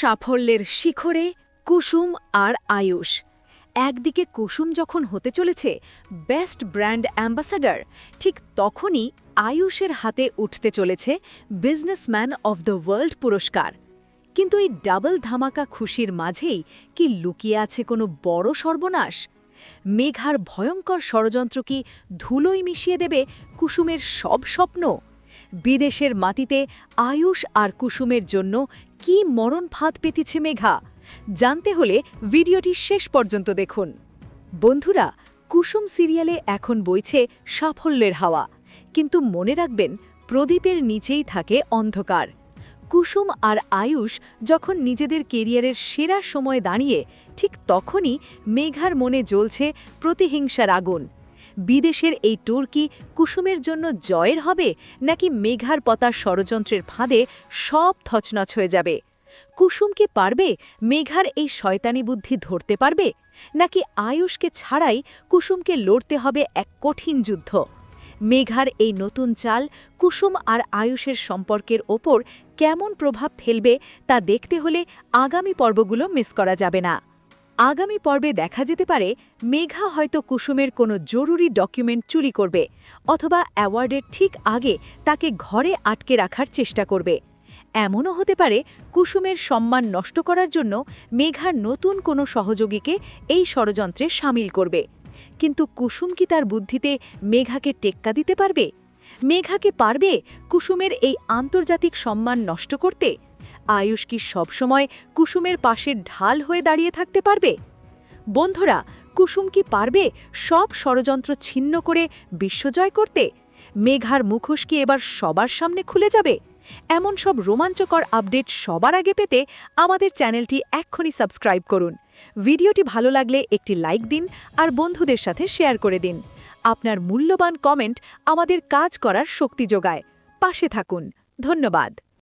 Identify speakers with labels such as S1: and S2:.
S1: সাফল্যের শিখরে কুসুম আর আয়ুষ। একদিকে কুসুম যখন হতে চলেছে বেস্ট ব্র্যান্ড অ্যাম্বাসাডার ঠিক তখনই আয়ুষের হাতে উঠতে চলেছে বিজনেসম্যান অফ দ্য ওয়ার্ল্ড পুরস্কার। কিন্তু এই ডাবল ধামাকা খুশির মাঝেই কি লুকিয়ে আছে কোনো বড় সর্বনাশ? মেঘার ভয়ঙ্কর ষড়যন্ত্র কি ধুলোই মিশিয়ে দেবে কুসুমের সব স্বপ্ন? বিদেশের মাটিতে আয়ুষ আর কুসুমের জন্য কি মরণ ফাঁদ পেতেছে মেঘা? জানতে হলে ভিডিওটি শেষ পর্যন্ত দেখুন। বন্ধুরা, কুসুম সিরিয়ালে এখন বইছে সাফল্যের হাওয়া। কিন্তু মনে রাখবেন, প্রদীপের নিচেই থাকে অন্ধকার। কুসুম আর আয়ুষ যখন নিজেদের কেরিয়ারের সেরা সময় দাঁড়িয়ে, ঠিক তখনই মেঘার মনে জ্বলছে প্রতিহিংসার আগুন। বিদেশের এই ট্যুর কি কুসুমের জন্য জয়ের হবে, নাকি মেঘার পতার ষড়যন্ত্রের ফাঁদে সব থচনচ হয়ে যাবে? কুসুম কি পারবে মেঘার এই শয়তানি বুদ্ধি ধরতে পারবে, নাকি আয়ুষকে ছাড়াই কুসুমকে লড়তে হবে এক কঠিন যুদ্ধ? মেঘার এই নতুন চাল কুসুম আর আয়ুষের সম্পর্কের ওপর কেমন প্রভাব ফেলবে তা দেখতে হলে আগামী পর্বগুলো মিস করা যাবে না। আগামী পর্বে দেখা যেতে পারে, মেঘা হয়তো কুসুমের কোনো জরুরি ডকুমেন্ট চুরি করবে, অথবা অ্যাওয়ার্ডের ঠিক আগে তাকে ঘরে আটকে রাখার চেষ্টা করবে। এমনও হতে পারে, কুসুমের সম্মান নষ্ট করার জন্য মেঘার নতুন কোনো সহযোগীকে এই ষড়যন্ত্রে সামিল করবে। কিন্তু কুসুম কি তার বুদ্ধিতে মেঘাকে টেক্কা দিতে পারবে? মেঘাকে পারবে কুসুমের এই আন্তর্জাতিক সম্মান নষ্ট করতে? আয়ুষ কি সবসময় কুসুমের পাশের ঢাল হয়ে দাঁড়িয়ে থাকতে পারবে? বন্ধুরা, কুসুম কি পারবে সব ষড়যন্ত্র ছিন্ন করে বিশ্বজয় করতে? মেঘার মুখোশ কি এবার সবার সামনে খুলে যাবে? এমন সব রোমাঞ্চকর আপডেট সবার আগে পেতে আমাদের চ্যানেলটি এক্ষুনি সাবস্ক্রাইব করুন। ভিডিওটি ভালো লাগলে একটি লাইক দিন আর বন্ধুদের সাথে শেয়ার করে দিন। আপনার মূল্যবান কমেন্ট আমাদের কাজ করার শক্তি যোগায়। পাশে থাকুন। ধন্যবাদ।